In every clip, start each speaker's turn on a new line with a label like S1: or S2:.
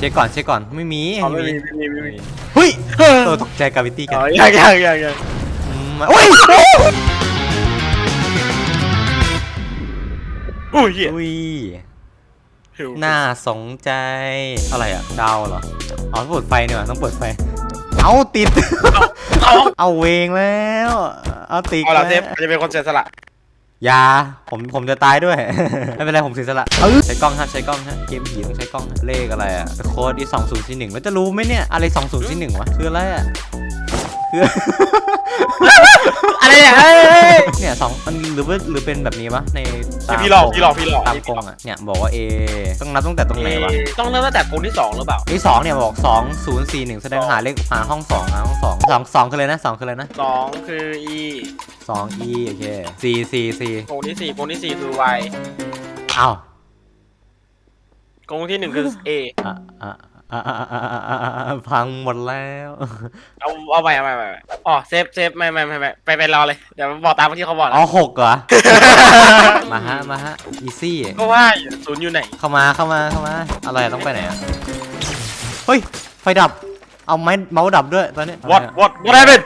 S1: เช็คก่อนเช็คก่อนไม่มี
S2: อ๋อไม่
S1: ไม่
S2: มี
S1: มี
S2: ไม่มีไม่มี
S1: เฮ้ยเออตกใจกาวิตี้กัน
S2: อ๋อยังยังยังยัง
S1: มโอ้ย
S2: อุ้ยเหี้ย
S1: อุ้ย
S2: หิว
S1: น่าสนใจอะไรอะดาวเหรออ๋อเปิดไฟเนี่ยว่ะต้องเปิดไฟเอาติด
S2: เอา
S1: เอาเวงแล้ว เอาติด
S2: เอาละเท
S1: แล้
S2: ป
S1: ว
S2: จะเป็นคนเสียสละ
S1: อ ยาผมผมจะตายด้วย ไม่เป็นไรผมเสียสละใช้กล้องฮะใช้กล้องฮะเกมผีต้องใช้กล้องฮะเลขอะไรอะโค้ดที่สองศูนย์สี่หนึ่งแล้วจะรู้ไหมเนี่ยอะไรสองศูนย์สี่หนึ่งวะคืออะไรอะคือ
S2: อะไรเนี่ยเฮ้ยเฮ้ย
S1: เนี่ยสองมันหรือว่าหรือเป็นแบบนี้ปะใน ตาม
S2: พี่หลอก
S1: กรง
S2: พี่หลอกพี่หลอก
S1: ตามกรงอะเนี่ยบอกว่า A ต้องนับตั้งแต่ตรงไหนวะ
S2: เอ๊ะต้องเริ่มตั้งแต่คนที่สองหรือเปล่า
S1: ไอ้สองเนี่ยบอกสองศูนย์สี่หนึ่งแสดงหาเลขหาห้องสองหาห้องสองสองสองคืออะไรนะสองคืออะไรนะ
S2: สองคือ E
S1: สอง E โอเคสี่สี่สี่
S2: กงที่สี่กงที่สี่คือ Y
S1: อ้าว
S2: กงที่หนึ่งคือ A
S1: อะอะ อะอะอะอะอะอะอะพังหมดแล้ว
S2: เอาเอาไปเอาไปเอาไปเอาไปอ๋อเซฟเซฟไม่ไม่ไม่ไม่ไปไปรอเลยเดี๋ยวบอกตามที่เขาบอก
S1: อ๋อ
S2: นะ
S1: หกเหรอ มาฮะมาฮะอีซี่
S2: ก็ว่าอยู่ศูนย์อยู่ไหน
S1: เข้ามาเข้ามาเข้ามา อะไรอะต้องไปไหนอะเฮ้ย ไฟดับ เอาไม้เมาส์ดับด้วยตอนนี้
S2: what what what happened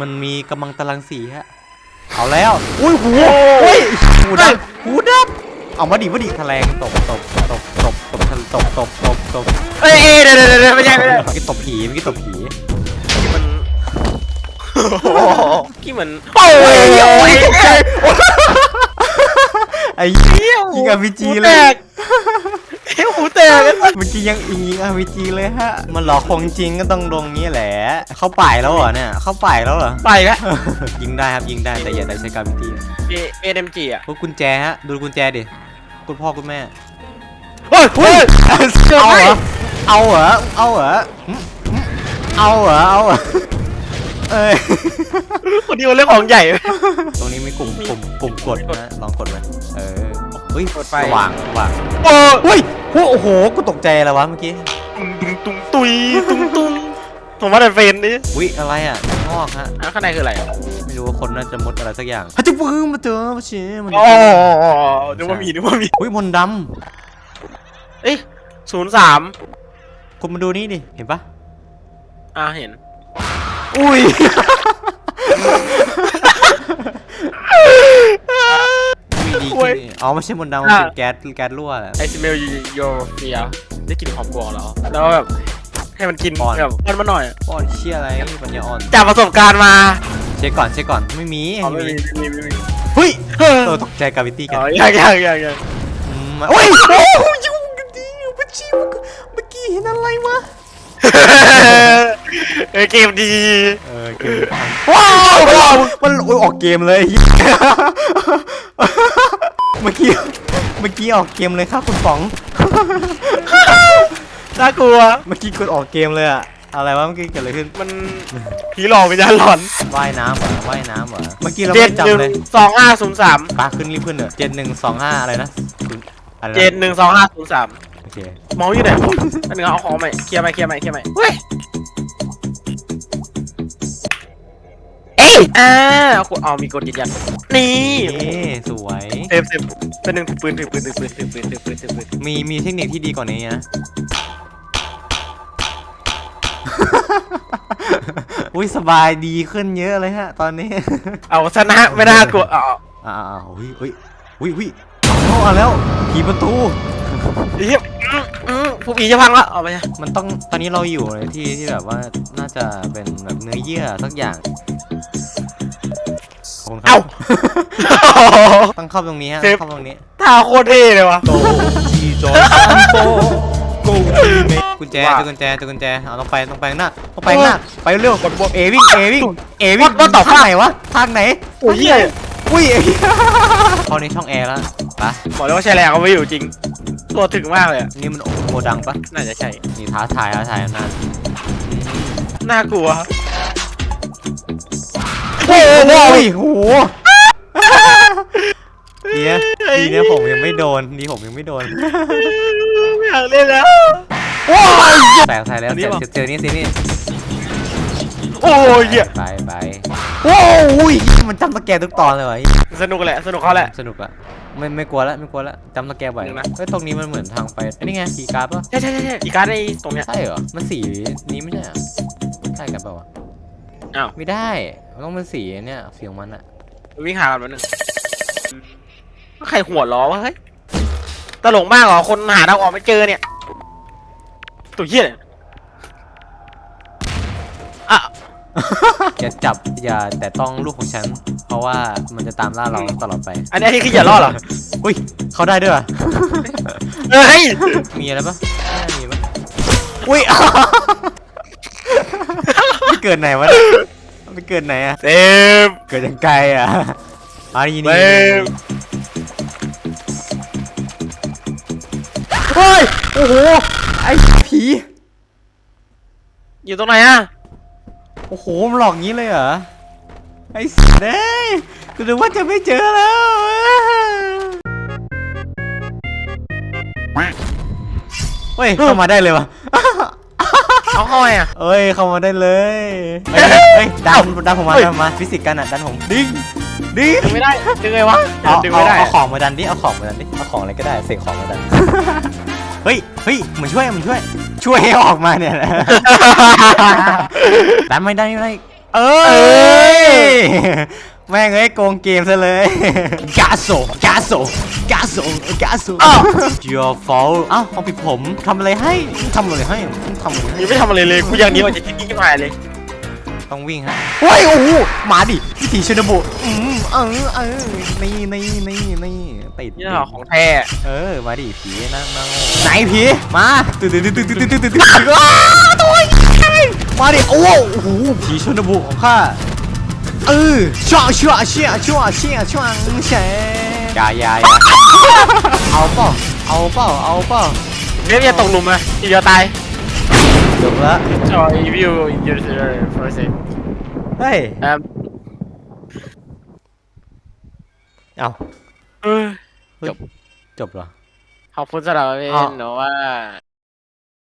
S1: มันมีกำลังตรังสีฮะ เอาแล้ว อุ้ยหูเฮ้ยหูดับหูดับ เอามาดิมาดิแถลงตบตบตบ ตบตบตบตบตบตบตบ
S2: เอ้ยเอ้ยเดี๋ยวเดี๋ยวเดี๋ยวไม่ใช่ไม่ใช่
S1: เมื่อกี้ตบผีเมื่อกี้ตบผี
S2: มันกี่เหมือนโอ้ยโอ้ย
S1: ไอ้ยิงอาร์พีจีเลย
S2: เฮ้ยหูแตก
S1: เมื่อกี้ยังอิงยิงอาร์พีจีเลยฮะ มันหลอกคงจริงก็ต้องลงนี้แหละ เข้าป่ายแล้วเหรอเนี่ย เข้าป่ายแล้วเหรอ
S2: ไปแล้ว
S1: ยิงได้ครับยิงได้แต่อย่าได้ใช้การวิธี
S2: เอ็มจีอะ
S1: พวกกุญแจฮะ ดูกุญแจดิคุณพ่อคุณแม่
S2: เฮ้ยเฮ้ย
S1: เอาเหรอเอาเหรอเอาเหรอหึหึเอาเหรอเอาเหรอเอ้ย
S2: คนนี้มันเรื่องของใหญ่
S1: ตรงนี้มีปุ่มปุ่มปุ่มกดนะลองกดไหมเออเฮ้ย
S2: กดไฟ
S1: สว่างสว่าง
S2: โอ้
S1: เฮ้ยโอ้โหกูตกใจแล้ววะเมื่อกี้
S2: ตุ้งตุ้งตุยตุ้งตุ้งผมว่าแต่เฟนนี่
S1: วิอะไรอะงอกฮะ
S2: อะข้างในคืออะไร
S1: ไม่รู้ว่าคนน่าจะมดอะไรสักอย่างฮัจจะปื้มมาเจอมาเชี่ยมัน
S2: อ๋อนึกว่ามีนึกว่ามี
S1: อุ้ยมนต์ด
S2: เอ้ยศูนย์สามำ
S1: คุณมาดูนี่ดิ เห็นปะ
S2: อ่าเห็น
S1: อุ้ย มีดี
S2: โอ้ย
S1: ขึ้นอ๋อไม่ใช่มนต์ดำมันเป็นแก๊สแก๊สรั่วแหละ
S2: ไอซิเมลโยเฟียได้กลินหอมกว่าเหรอแล้วแบบให้มันกิน
S1: ป้อน
S2: แบบป้อนมาหน่อย
S1: ป้อนเชี่ยอะไรปัญญาอ่อน
S2: จากประสบการณ์มา
S1: เช็คก่อนเช็คก่อน ไม่มี
S2: อ๋อไม่มีไม่มีไม่มี
S1: เฮ้ย
S2: เฮ้ย
S1: เออตกใจกาวิตี้กัน
S2: อ๋อยังยังยังยัง
S1: มโอ้ยโอ้ย ยุ่งกันดิเมื่อกี้เมื่อกี้เห็นอะไรวะ
S2: เออเกมดี
S1: เออเกมว้าวมันโอ้ยออกเกมเลยเมื่อกี้เมื่อกี้ออกเกมเลยครับคุณป๋อง
S2: น่ากลัว
S1: เมื่อกี้กดออกเกมเลยอะอะไรวะเมื่อกี้เกิดอะไรขึ้น
S2: มันผีหลอกวิญญาณหลอน
S1: ว่ายน้ำเหรอว่ายน้ำเหรอเมื่อกี้เรา
S2: เจ็
S1: ไม่
S2: ด
S1: ได้
S2: หนึ่ง
S1: จำเลย
S2: สองห้าศูนย์สาม
S1: ปาขึ้นรีบขึ้นเถอะเจ็ดหนึ่งสองห้าอะไรนะศูนย์อะไรนะ
S2: เจ็ดหนึ่งสองห้าศูนย์สาม
S1: โอ เค
S2: เมาส์อยู่ไหนอันหนึ่งเอาของใหม่เคลียร์ใหม่เคลียร์ใหม่เคลียร์ใหม่เฮ้ยเอ้ยอ่ากดเอามีกดยืนยันนี่
S1: นี่สวย
S2: เซฟเซฟเป็นหนึ่งถือปืนถือปืนถือปืนถือปืนถือปืนถือปืน
S1: มีมีเทคนิคที่ดีกว่านี้นะ อุ้ยสบายดีขึ้นเยอะเลยฮะ ตอนนี้
S2: เอาชนะไม่น่ากลัวเอา
S1: อ่าๆเฮ้ยเฮ้ยเฮ้ยเฮ้ย เอาแล้วผีประตู
S2: เฮียอืมอืมผู้ผีจะพังละเอาไป
S1: มันต้องตอนนี้เราอยู่ในที่ที่แบบว่าน่าจะเป็นแบบเนื้อเยื่อสักอย่างขอบคุณครั
S2: เอ้า
S1: บต้องเข้าตรงนี้ฮะ
S2: เซฟ
S1: เข้าตรงนี้
S2: ท่าโคตรเท่เลยวะ
S1: โตจีจอยซันโตโกจีเมกุญแจ
S2: ว่า
S1: เจอกุญแจเจอกุญแจเอาต้องไปต้องไปข้างหน้าต้องไปข้างหน้าไปเร็วเอวิ่งเอวิ่งเอวิ่ง
S2: ว่าต่อ
S1: ทางไหนวะทางไหน
S2: โอ้ยเฮีย
S1: อุ้ยเข้าในช่องแอร์แล้ว ปะ
S2: บอกเลยว่าใช้แรงเขาไม่อยู่จริง ตัวถึงมากเลยอะ
S1: นี่มันโอดังปะ
S2: น่าจะใช่
S1: นี่ท้าทายท้าทายอำนาจ
S2: น่ากลัว
S1: โอ้โหโหดีนะดีนะผมยังไม่โดนดีผมยังไม่โดน
S2: ไม่อยากเล่นแล้ว
S1: แตกใส่แล้ว
S2: อันนี้
S1: เจอ
S2: ปะ
S1: เจอนี่สินี่
S2: โอ้ยเหี้ย
S1: ไปไปโอ้ยมันจำตะแกรงทุกตอนเลยวะ
S2: สนุกแหละ สนุกเขาแหละ
S1: สนุกอะไม่ไม่กลัวแล้วไม่กลัวแล้วจำตะแกรงบ่อย
S2: หนึ่งนะ
S1: เฮ้ยตรงนี้มันเหมือนทางไปไอ้นี่ไงคีย์การ์ดปะ
S2: ใช่ใช่ใช่ใช่อีการ์ดไอ้ตรงเนี้ย
S1: ใช่เหรอมันสีนี้ไม่ใช่เหรอใช่กันเปล่าวะ
S2: อ้าว
S1: ไม่ได้มันต้องเป็นสีเนี่ยสีของมันอะ
S2: วิ่งหากันแป๊บนึงใครหัวล้อวะเฮ้ยตลกมากเหรอคนหาทางออกไม่เจอเนี่ยตัวเหี้ยเนี่ย
S1: อย่าจับอย่าแต่ต้องลูกของฉัน เพราะว่ามันจะตามล่าเราตลอดไป
S2: อันนี้คืออย่ารอดเหรอ
S1: อุ้ยเขาได้ด้วยวะ
S2: เฮ้ย
S1: มีอะไรปะไม่น่ามีปะอุ้ยไม่เกิดไหนวะเนี่ยไม่เกิดไหนอะ
S2: เซฟ
S1: เกิดยังไกลอะอันนี้
S2: เซ
S1: นี่
S2: ฟ
S1: เฮ้ยโอ้โหไอ้ผี
S2: อยู่ตรงไหนอะ
S1: โอ้โหมันหลอกงี้เลยเหรอ ไอ้สัสเอ้ยกูนึกว่าจะไม่เจอแล้ว เฮ้ย เข้ามาได้เลยวะ
S2: เอาเข้าไงอะ
S1: เอ้ย เข้ามาได้เลยเฮ้ยเฮ้ยดันดันผมมาดันผมมาฟิสิกส์กันอะดันผมดิ้งดิ้ง
S2: ดึงไม่ได้ดึงไงวะ
S1: เอา
S2: ดึง
S1: เอา
S2: ไม่ได้
S1: เอาของมาดันดิเอาของมาดันดิเอาของอะไรก็ได้เสกของมาดัน เฮ้ยเฮ้ยเหมือนช่วยเหมือนช่วย ช่วยให้ออกมาเนี่ยนะ ดันไม่ได้ไม่ได้เอ้ย แม่งเอ้ยโกงเกมซะเลยกาโซกาโซกาโซกาโซ your fault เอ้าเอาผิดผมทำอะไรให้ทำอะไรให้ทำอะไรให้
S2: ยังไม่ทำอะไรเลยกูอย่างนี้มันจะคิดยิ่งขึ้นมาเลย
S1: ต้องวิ่งฮะเฮ้ยโอ้โหมาดิวิถีชนบทอืมเออเออนี่นี่นี่นี่ติด
S2: นี่เหรอของแท้
S1: เออมาดิผีนั่งนั่งไหนผีมาตื่นตื่นตื่นตื่นตื่นตื่นตื่นตื่นว้าวตัวใหญ่มาดิโอ้โหผีชนบทของข้าเออชั่วชั่วเชี่ยชั่วเชี่ยชั่วเชี่ยยายายาเอาเปล่าเอาเปล่าเอาเปล่า
S2: เรียบจะตกหลุมเลยทีเดียวตาย
S1: จบละ
S2: จอยวิวยูเซอร์ for a sec
S1: เฮ้ย
S2: เอิ่ม
S1: เอา
S2: เออจบ
S1: จบเหรอ
S2: ขอบคุณสำหรับเม
S1: อ๋อ
S2: นหนูว่า